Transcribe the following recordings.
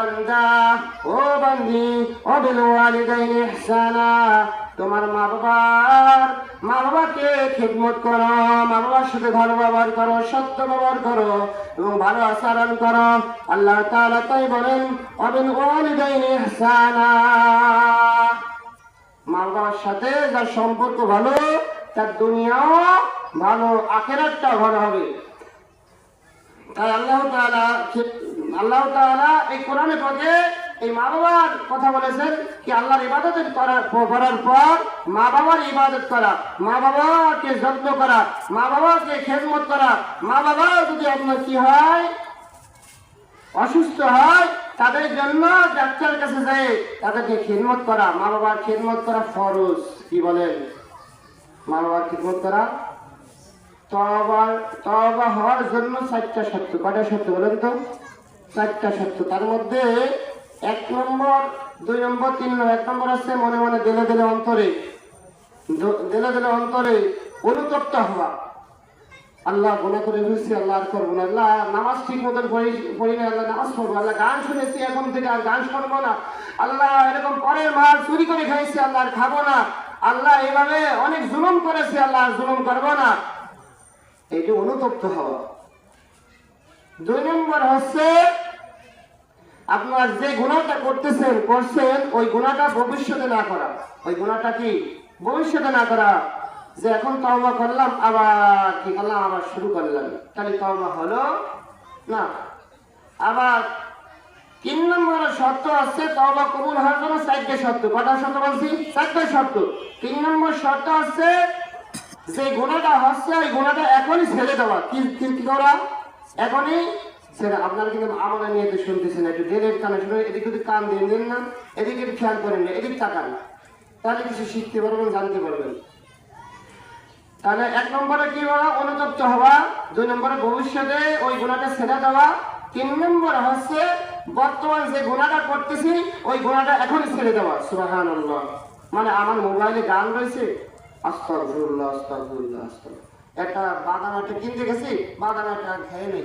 বান্দা, ও বান্দি ও বিল ইহসানা, তোমার মা বাবার, মা বাবাকে খেদমত করো, মা বাবার সাথে ভালো ব্যবহার করো, সত্য ব্যবহার করো এবং ভালো আচরণ করো। আল্লাহ তাআলা তাই বলেন অবিল ওয়ালিদাইনি ইহসানা। মা বাবার সাথে যার সম্পর্ক ভালো, তার দুনিয়াও ভালো আখেরাতটা ভালো হবে। তাই আল্লাহ তাআলা আল্লাহ তাআলা এই কোরআনে পথে এই মা বাবার কথা বলেছেন কি আল্লাহর ইবাদত করার করার পর মা বাবার ইবাদত করা মা বাবাকে যত্ন করা মা বাবাকে খেদমত করা মা বাবা যদি আপনার কি হয়, অসুস্থ হয়, তাদের জন্য ডাক্তার কাছে যায় তাদেরকে খেদমত করা মা বাবার খেদমত করা ফরজ, কি বলেন? মা বাবার খেদমত করা? তবা তবা হওয়ার জন্য চারটা সত্য কটা সত্য বলেন তো? চারটা সত্য তার মধ্যে এক নম্বর, দুই নম্বর, তিন নম্বর, এক নম্বর আছে মনে মনে দেলে দেলে অন্তরে। দেলে দিলে অন্তরে অনুতপ্ত হওয়া। আল্লাহ গুণা করে ফেলছি আল্লাহ আর করব না। আল্লাহ নামাজ ঠিক মতন পড়ি না, আল্লাহ নামাজ পড়ব। আল্লাহ গান শুনেছি এখন থেকে আর গান শুনব না। আল্লাহ এরকম পরের মাল চুরি করে খাইছি আল্লাহ আর খাব না। আল্লাহ এভাবে অনেক জুলুম করেছি, আল্লাহ আর জুলুম করব না। এটি অনুতপ্ত হওয়া। দুই নম্বর হচ্ছে আপনার যে গুণাটা করতেছেন, করছেন, ওই গুণাটা ভবিষ্যতে না করা। ওই গুণাটা কি? ভবিষ্যতে না করা। যে এখন তওবা করলাম, আবার কি করলাম? আবার শুরু করলাম। তাহলে তওবা হলো না। আবার তিন নম্বর শর্ত আছে, তওবা কবুল হওয়ার জন্য চারটে শর্ত। কটা শর্ত বলছি? চারটে শর্ত। তিন নম্বর শর্ত আছে, যে গুণাটা হচ্ছে, ওই গুণাটা এখনই ছেড়ে দেওয়া। কি করা? এখনই ছেড়ে আপনারা কিন্তু আমাদের নিয়ে শুনতেছেন একটু দেরের কানে শুনে এদিকে যদি কান দিয়ে না, এদিকে খেয়াল করেন না, এদিক তাকান। তাহলে কিছু শিখতে পারবেন, জানতে পারবেন। তাহলে এক নম্বরে কি হওয়া অনুতপ্ত হওয়া। দুই নম্বরে ভবিষ্যতে ওই গুণাটা ছেড়ে দেওয়া। তিন নম্বর হচ্ছে, বর্তমান যে গুণাটা করতেছি, ওই গুণাটা এখনই ছেড়ে দেওয়া। সুবাহান মানে আমার মোবাইলে গান রয়েছে। আস্তাগফিরুল্লাহ আস্তাগফিরুল্লাহ আস্তাগফিরুল্লাহ। একটা বাদাম একটা কিনতে গেছি, বাদাম একটা খেয়ে নেই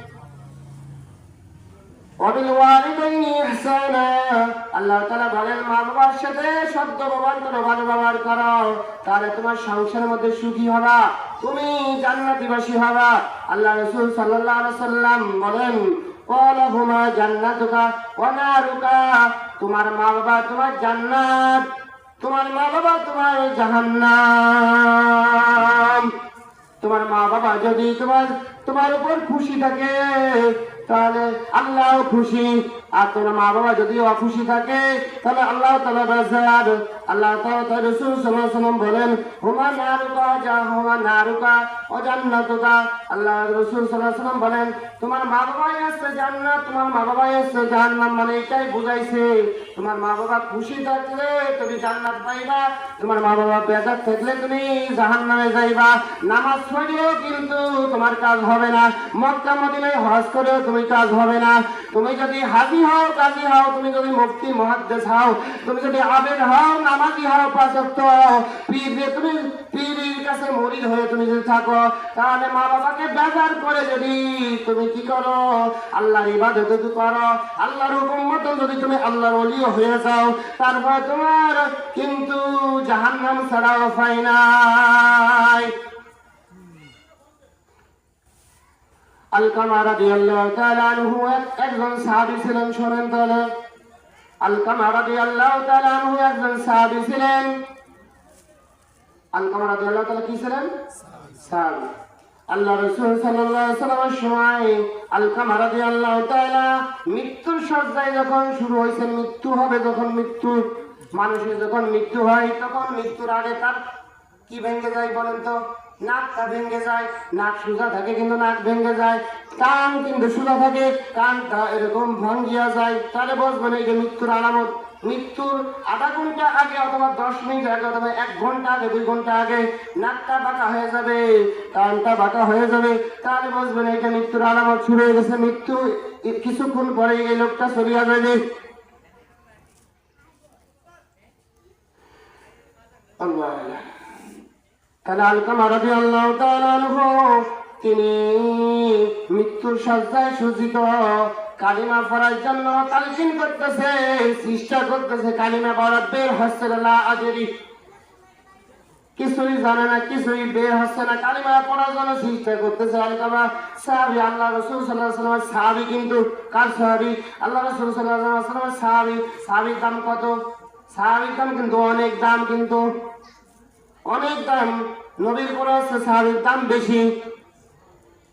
বলেন মা বাবার সাথে ভালো ব্যবহার তাহলে তোমার মধ্যে সুখী তুমি ওয়া তোমার মা বাবা তোমার জান্নাত, তোমার মা বাবা তোমার জাহান্নাম। তোমার মা বাবা যদি তোমার তোমার উপর খুশি থাকে তাহলে আল্লাহ খুশি। আর তোমার মা বাবা যদি অখুশি থাকে, তাহলে আল্লাহ তালা বাজার আল্লাহ তালা তার রসুল বলেন, হুমা নারুকা যা হুমা নারুকা ও জান্নাতুকা আল্লাহ রসুল বলেন, তোমার মা বাবাই আসছে তোমার মা বাবাই আসছে জাহান্নাম। মানে এটাই বুঝাইছে। তোমার মা বাবা খুশি থাকলে তুমি জান্নাত পাইবা, তোমার মা বাবা বেজার থাকলে তুমি জাহান্নামে যাইবা। নামাজ পড়লেও কিন্তু তোমার কাজ হবে না। মক্কা, মদিনায় হজ করেও তুমি কাজ হবে না। তুমি যদি হাজি হও, কাজী হও, তুমি যদি মুক্তি মহাদ্দেশ হও, তুমি যদি আবেদ হও, নামাজি হও, পাঁচক্ত হও, পীর তুমি পীরের কাছে মরিদ হয়ে তুমি যদি থাকো, তাহলে মা বাবাকে বেজার করে যদি তুমি কি করো? আল্লাহর ইবাদত যদি করো, আল্লাহর হুকুম মতো যদি তুমি আল্লাহর অলিও হয়ে যাও, তারপর তোমার কিন্তু জাহান্নাম ছাড়াও পাই নাই আলকামা একজন ছিলেন তাহলে। আলকামা একজন ছিলেন। আলকামা কি ছিলেন? আল্লাহ সময় আলকামা মৃত্যুর সজ্জায় যখন শুরু হয়েছে, মৃত্যু হবে যখন মৃত্যু, মানুষের যখন মৃত্যু হয়, তখন মৃত্যুর আগে তার কি ভেঙে যায় বলেন তো? নাকটা ভেঙে যায়, নাক সোজা থাকে কিন্তু নাক ভেঙে যায়, কান কিন্তু সোজা থাকে, কানটা এরকম ভাঙ্গিয়া যায়। তাহলে বসবেন এই যে মৃত্যুর আলামত। মৃত্যুর আধা ঘণ্টা আগে অথবা দশ মিনিট আগে অথবা এক ঘণ্টা আগে, দুই ঘণ্টা আগে নাকটা বাঁকা হয়ে যাবে, কানটা বাঁকা হয়ে যাবে। তাহলে বসবেন এটা মৃত্যুর আলামত শুরু হয়ে গেছে। মৃত্যু কিছুক্ষণ পরে এই লোকটা চলিয়া যাবে। আল্লাহ। তাহলে রাজি আল্লাহ তিনি মৃত্যুর সজ্জায় সুজিত কালিমা পড়ার জন্য তালকিন করতেছে চেষ্টা করতেছে, কালিমা পড়া বের হচ্ছে কিছুই জানে না, কিছুই বের হচ্ছে না, কালিমা পড়ার জন্য চেষ্টা করতেছে আলকামা। সাহাবি, আল্লাহ রসুল সাল্লাহ সাল্লামের সাহাবি কিন্তু কার সাহাবি? আল্লাহ রসুল সাল্লাহ সাল্লামের সাহাবি। সাহাবির দাম কত? সাহাবির দাম কিন্তু অনেক, দাম কিন্তু অনেক দাম, নবীর পরে সাহাবির দাম বেশি।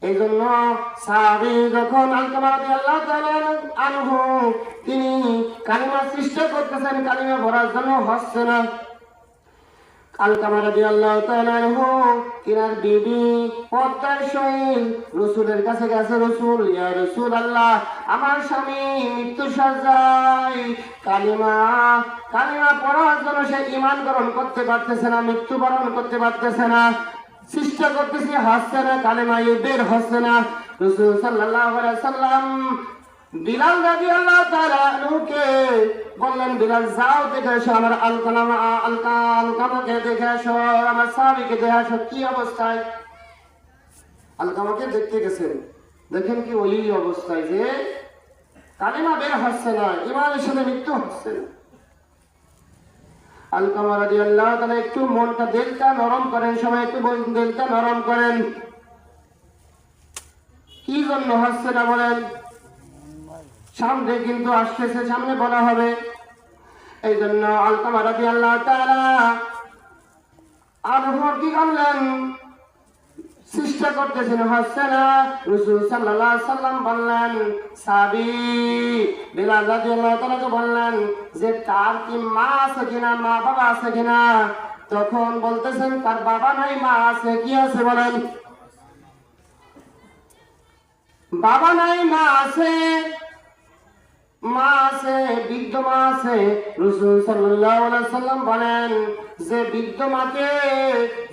এই জন্য সাহাবি যখন আলকামারাদি আল্লাহ আনহু, তিনি কালিমা সৃষ্টি করতেছেন, কালিমা ভরার জন্য হচ্ছে না। আল্লাহ কাছে গেছে আমার স্বামী মৃত্যু সজ্জায় কালিমা সে ইমান গ্রহণ করতে পারতেছে না মৃত্যু বরণ করতে পারতেছে না চেষ্টা করতেছি, হাসছে না কালেমা বের হচ্ছে না। রসুল আলাইহি সাল্লাম বিলাল রাদিয়াল্লাহু তাআলা আনহুকে বললেন, বিলাল, যাও দেখে এসো আমার আলকালামা আলকা আলকামাকে দেখে এসো, আমার সাহাবীকে দেখে এসো, কি অবস্থায়? আলকামাকে দেখতে গেছেন। দেখেন কি ওই অবস্থায় যে কালিমা বের হচ্ছে না, ইমানের সাথে মৃত্যু হচ্ছে না। আলকামা রাজি আল্লাহ তাহলে একটু মনটা দিলটা নরম করেন, সবাই একটু দিলটা নরম করেন। কি জন্য হচ্ছে না বলেন? সামনে কিন্তু আসতেছে, সামনে বলা হবে। এই জন্য আলকামা রাজি আল্লাহ তারা আর কি করলেন চেষ্টা করতেছেন হচ্ছে না রসুল সাল্লাহ সাল্লাম বললেন সাবি বিলাল রাদিয়াল্লাহু তাআলাকে বললেন যে, তার কি মা আছে কিনা, মা বাবা আছে কিনা? তখন বলতেছেন, তার বাবা নাই, মা আছে, কি আছে বলেন? বাবা নাই, মা আছে। মা আছে, বৃদ্ধ মা আছে। রসুল সাল্লাম বলেন, যে বৃদ্ধ মাকে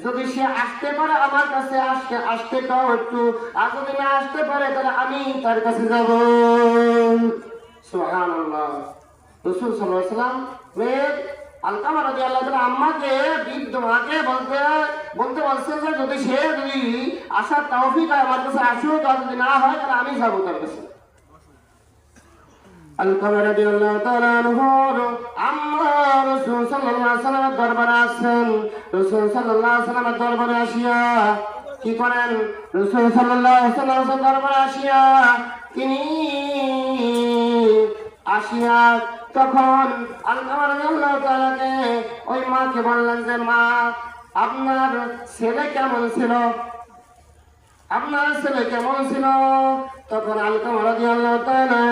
যদি সে আসতে পারে আমার কাছে, আসতে আসতে কাও একটু। আর যদি না আসতে পারে, তাহলে আমি তার কাছে যাব। সুবহানাল্লাহ। রসুল সাল্লাম মেয়ে আলকামা রাজি আল্লাহ আম্মাকে, বৃদ্ধ মাকে বলতে বলতে বলছেন যে, যদি সে যদি আসার হয়, আমার কাছে আসেও তার যদি না হয়, তাহলে আমি যাব তার কাছে। আলকামা রাদিয়াল্লাহু তাআলা আনহুর আম্মা রাসূল সাল্লাল্লাহু আলাইহি ওয়াসাল্লামের দরবারে আসেন রাসূল সাল্লাল্লাহু আলাইহি ওয়াসাল্লামের দরবারে আসিয়া কি করেন? রাসূল সাল্লাল্লাহু আলাইহি ওয়াসাল্লামের আসিয়া তিনি আসিয়া তখন আলকামা রাদিয়াল্লাহু তাআলাকে ওই মাকে বললেন যে, মা, আপনার ছেলে কেমন ছিল? আপনার ছেলে কেমন ছিল? তখন আলকামা রাদিয়াল্লাহু তাআলা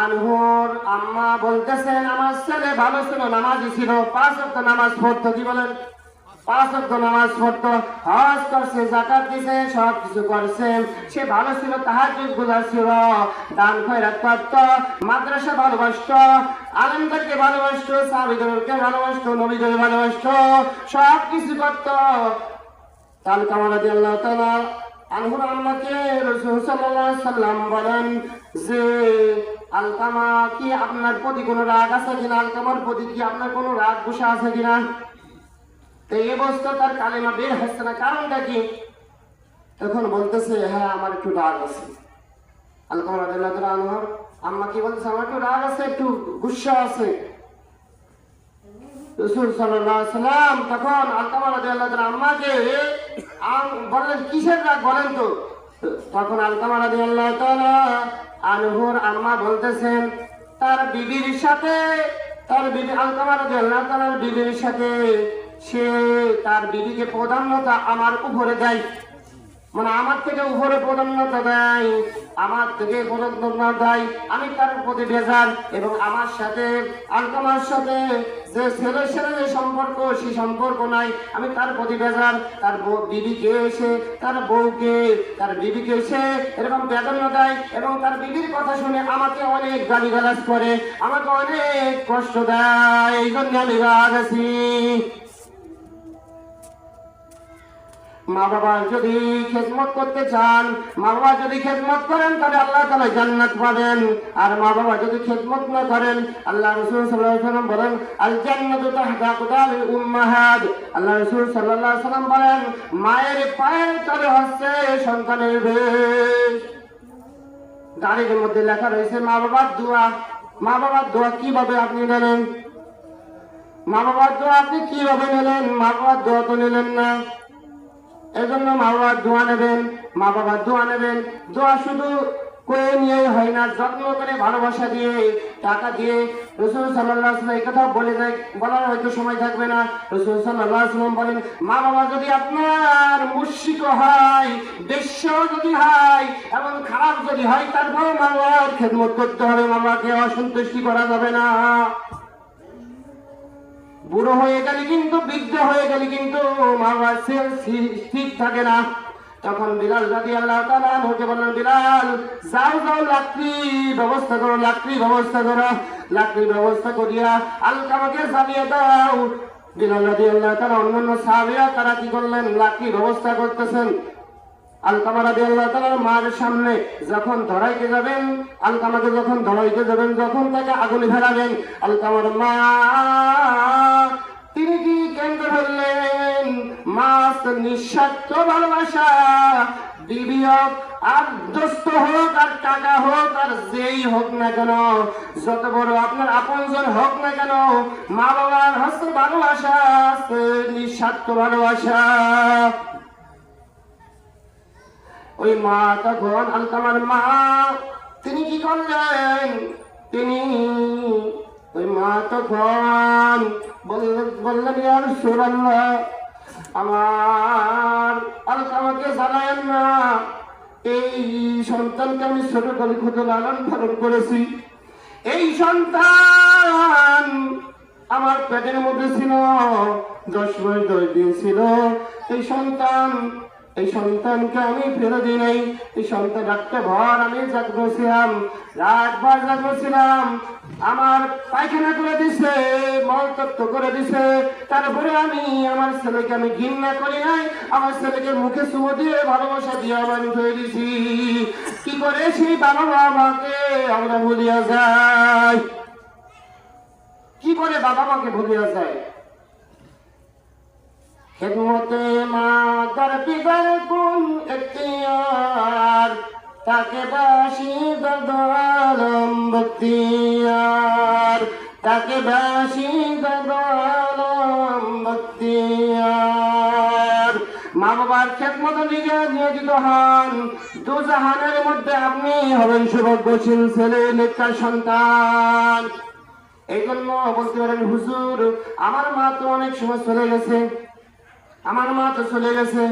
আনহুর আম্মা বলতেছেন, আমার ছেলে ভালো ছিল, নামাজি ছিল। পাঁচ অক্ট নামাজ পড়তো, কি বলেন? পাঁচ অক্ট নামাজ পড়তো, হজ করছে জাকাত দিছে, সব কিছু করছে। সে ভালো ছিল তাহার গুজার ছিল। দান খয়রাত করত, মাদ্রাসা ভালোবাসত আলমদেরকে ভালোবাসত সাহাবিদেরকে ভালোবাসত নবীদের ভালোবাসত সব কিছু করত। কাল কামালাদি আল্লাহ তাআলা আনহুর আম্মাকে রাসূল আলাইহি সাল্লাম বলেন যে আলকামা কি আপনার প্রতি কোনো রাগ আছে কিনা? আলকামার প্রতি কি আপনার কোনো রাগ গুসা আছে কিনা? তো এই অবস্থা তার কালেমা বের হচ্ছে না। কারণটা কি? তখন বলতেছে হ্যাঁ আমার একটু রাগ আছে। আলকামা তাআলা আনহুর আম্মা কি বলতেছে আমার একটু রাগ আছে, একটু গুসা আছে? রসুল সাল্লাম তখন আলকামা তাআলা আম্মাকে আম- বললেন কিসের বলেন তো? তখন আলকামা তাআলা আনহুর আলমা বলতেছেন, তার বিবির সাথে, তার বিবি আলকামার রাদিয়াল্লাহু তালার বিবির সাথে সে তার বিবিকে প্রধানতা আমার উপরে দেয়। মানে আমার থেকে উপরে প্রাধান্যতা দেয়, আমার থেকে প্রাধান্য দেয়, আমি তার প্রতি বেজার এবং আমার সাথে আলকামার সাথে যে ছেলের সাথে যে সম্পর্ক সেই সম্পর্ক নাই, আমি তার প্রতি বেজার? তার বিবিকে এসে, তার বউকে, তার বিবিকে এসে এরকম প্রাধান্য দেয় এবং তার বিবির কথা শুনে আমাকে অনেক গালিগালাজ করে, আমাকে অনেক কষ্ট দেয়। এই জন্য আমি রাগ আছি। মা বাবা যদি খেদমত করতে চান, মা বাবা যদি খেদমত করেন, তাহলে আল্লাহ তালা জান্নাত পাবেন। আর মা বাবা যদি খেদমত না করেন, আল্লাহ রসুল সাল্লাহ সাল্লাম বলেন আল জান্নাতু উম্মাহাত। আল্লাহ রসুল সাল্লাল্লাহু সাল্লাম বলেন, মায়ের পায়ের তলে হচ্ছে সন্তানের বেশ। গাড়ির মধ্যে লেখা রয়েছে, মা বাবার দোয়া। মা বাবার দোয়া কীভাবে আপনি নেলেন? মা বাবার দোয়া আপনি কীভাবে নিলেন? মা বাবার দোয়া তো নিলেন না। এজন্য মা বাবার দোয়া নেবেন মা বাবার দোয়া নেবেন। দোয়া শুধু করে নিয়ে হয় না, যত্ন করে ভালোবাসা দিয়ে, টাকা দিয়ে। রসুল সাল্লাহ এই কথা বলে দেয় বলার হয়তো সময় থাকবে না। রসুল সাল্লাহ সাল্লাম বলেন মা বাবা যদি আপনার মুশিক হয় বেশ্য যদি হয়, এবং খারাপ যদি হয় তারপরে মা বাবার খেদমত করতে হবে। মা বাবাকে অসন্তুষ্টি করা যাবে না। বুড়ো হয়ে গেলে কিন্তু, বৃদ্ধ হয়ে গেলে কিন্তু মা বাবা সে- ঠিক থাকে না। তখন বিলাল রাজি আল্লাহ তালা হতে বললেন, বিলাল, যাও যাও, লাকড়ি ব্যবস্থা করো, লাকড়ি ব্যবস্থা করো, লাকড়ি ব্যবস্থা করিয়া আলকামাকে জ্বালিয়ে দাও। বিলাল রাজি আল্লাহ তালা অন্যান্য সাহাবিরা তারা কি করলেন? লাকড়ি ব্যবস্থা করতেছেন। আলকামা রাজি মার সামনে যখন ধরাইতে যাবেন আলকামাকে যখন ধরাইতে যাবেন, যখন তাকে আগুনে ফেলাবেন, আলকামার মা, তিনি কি কেন্দ্র ধরলেন? মাস নিঃস্বার্থ ভালোবাসা, বিবি হোক আর দোস্ত হোক আর টাকা হোক আর যেই হোক না কেন, যত বড় আপনার আপনজন হোক না কেন মা বাবার হস্ত ভালোবাসা নিঃস্বার্থ ভালোবাসা। ওই মা তখন আলকামার মা। তিনি কি করলেন? তিনি ওই মা তখন বললেন ইয়ার সুরাল্লাহ আমার আলকামাকে জানায়েন না। এই সন্তানকে আমি ছোট করে ক্ষুদ্র লালন পালন করেছি। এই সন্তান আমার পেটের মধ্যে ছিল, দশ মাস দশ দিন ছিল এই সন্তান এই সন্তানকে আমি ফেলে দিই নাই। এই সন্তান রাতটা ভর আমি জাগ্র ছিলাম, রাত ভর জাগ্র ছিলাম। আমার পায়খানা করে দিছে, মল তত্ত্ব করে দিছে। তারপরে আমি আমার ছেলেকে আমি ঘৃণা করি নাই, আমার ছেলেকে মুখে চুমো দিয়ে ভালোবাসা দিয়ে আমার উঠে দিছি। কি করে সেই বাবা মাকে আমরা ভুলিয়া যাই? কি করে বাবা মাকে ভুলিয়া যায় খেদমতে মা তার পিতার কোন এখতিয়ার, তাকে বাসি দলম বক্তিয়ার তাকে বাসি দলম বক্তিয়ার মা বাবার খেদমত নিজে নিয়োজিত হন। দু জাহানের মধ্যে আপনি হবেন সৌভাগ্যশীল ছেলে নেতার সন্তান। এই জন্য বলতে পারেন, হুজুর, আমার মা তো অনেক সময় চলে গেছে। আমার মা তো চলে গেছে।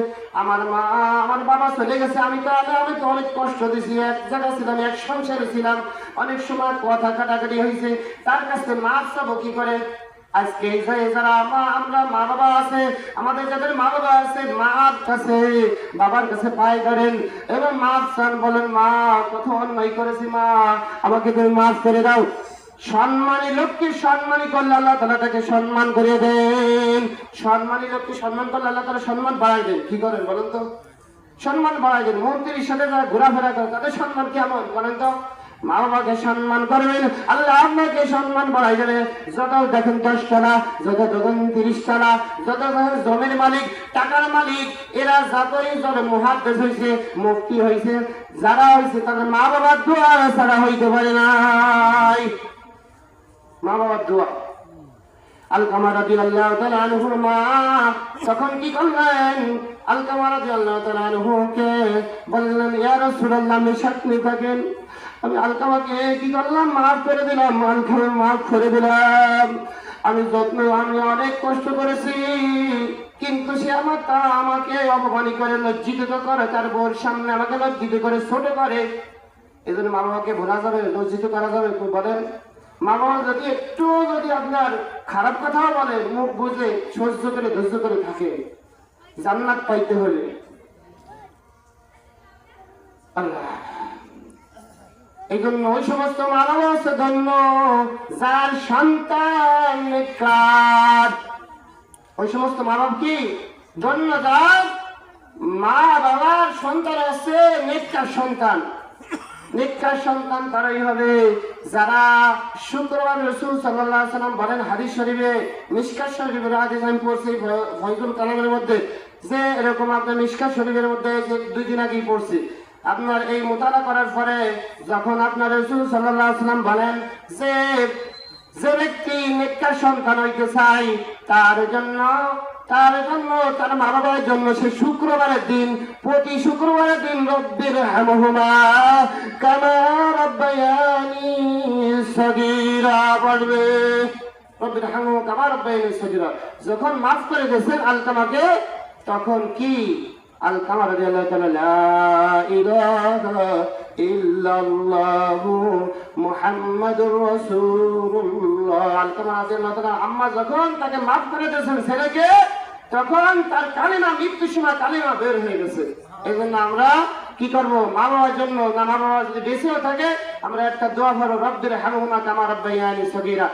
আমার মা, আমার বাবা চলে গেছে। আমি তো আগে আমি তো অনেক কষ্ট দিছি এক জায়গায় ছিলাম, এক সংসারে ছিলাম। অনেক সময় কথা কাটাকাটি হয়েছে। তার কাছে মাপ চাবো কি করে? আজকে যারা আমরা মা বাবা আছে, আমাদের যাদের মা বাবা আছে মার কাছে, বাবার কাছে পায় করেন এবং মাপ চান বলেন, মা, কত অন্যায় করেছি মা, আমাকে তুমি মাফ করে দাও। সম্মানী লোককে সম্মানী করলে আল্লাহ তালা তাকে সম্মান করে দেন। সম্মানী লোককে সম্মান করলে আল্লাহ তালা সম্মান বাড়াই দেন। কি করেন বলেন তো? সম্মান বাড়াই দেন। মন্ত্রীর সাথে যারা ঘোরাফেরা করে, তাদের সম্মান কেমন বলেন তো? মা বাবাকে সম্মান করবেন, আল্লাহ আপনাকে সম্মান বাড়াই দেবে। যত দেখেন দশ তলা যত দেখেন তিরিশ তলা যত দেখেন জমির মালিক, টাকার মালিক, এরা যতই যত মহাদ্দেশ হয়েছে মুক্তি হয়েছে যারা হয়েছে তাদের মা বাবার দোয়া ছাড়া হইতে পারে নাই। মা বাবার দোয়া। আলকামা রাজি আল্লাহ তালানহুর মা তখন কি করলেন? আলকামা রাজি আল্লাহ তালানহুকে বললেন ইয়ার সুরাল্লাহ আমি সাক্ষী থাকেন। আমি আলকামাকে কি করলাম? মাফ করে দিলাম আলকামা মাফ করে দিলাম। আমি যত্ন, আমি অনেক কষ্ট করেছি, কিন্তু সে আমার তা আমাকে অপমানি করে, লজ্জিত করে, তার বউর সামনে আমাকে লজ্জিত করে, ছোট করে। এই জন্য মা বাবাকে ভোলা যাবে, লজ্জিত করা যাবে বলেন। মা বাবা যদি একটু যদি আপনার খারাপ কথাও বলে, মুখ বুঝে সহ্য করে, ধৈর্য করে থাকে, জান্নাত পাইতে হলে। আল্লাহ। এই জন্য ওই সমস্ত মানব আছে ধন্য যার সন্তান নিকট, ওই সমস্ত মানব কি? ধন্য যার মা বাবার সন্তান আছে নিকার সন্তান। নিকার সন্তান তারাই হবে। যারা শুক্রবার রসুল সাল্লাহ সাল্লাম বলেন হাদিস শরীফে মিসকার শরীফের হাদিস আমি পড়ছি ভয়কুল কালামের মধ্যে, যে এরকম আপনার মিসকার শরীফের মধ্যে দুই দিন আগেই পড়ছি। আপনার এই মোতালা করার পরে যখন আপনার রসুল সাল্লাহ সাল্লাম বলেন যে যে ব্যক্তি নেককার সন্তান হইতে চাই তার জন্য তার জন্য, তার মা বাবার জন্য সে শুক্রবারের দিন, প্রতি শুক্রবারের দিন রব্বির হামহুমা কামা রব্বায়ানি সগীরা পড়বে। রব্বির হামহু কামা রব্বায়ানি সগীরা। যখন মাফ করে দিয়েছেন আলকামাকে, তখন কি? আলকামা রাদিয়াল্লাহু তাআলা, লা ইলাহা ইল্লাল্লাহু মুহাম্মাদুর রাসূলুল্লাহ। আলকামা আম্মা যখন তাকে মাফ করে দিয়েছেন ছেলেকে তখন তার কালিমা, মৃত্যু সীমা কালিমা বের হয়ে গেছে। এই জন্য আমরা কি করব? মা বাবার জন্য না, মা বাবা যদি বেশিও থাকে, আমরা একটা দোয়া ভরো রব্দের হামহুমা কামার রব্বাইয়ানি সগীরা।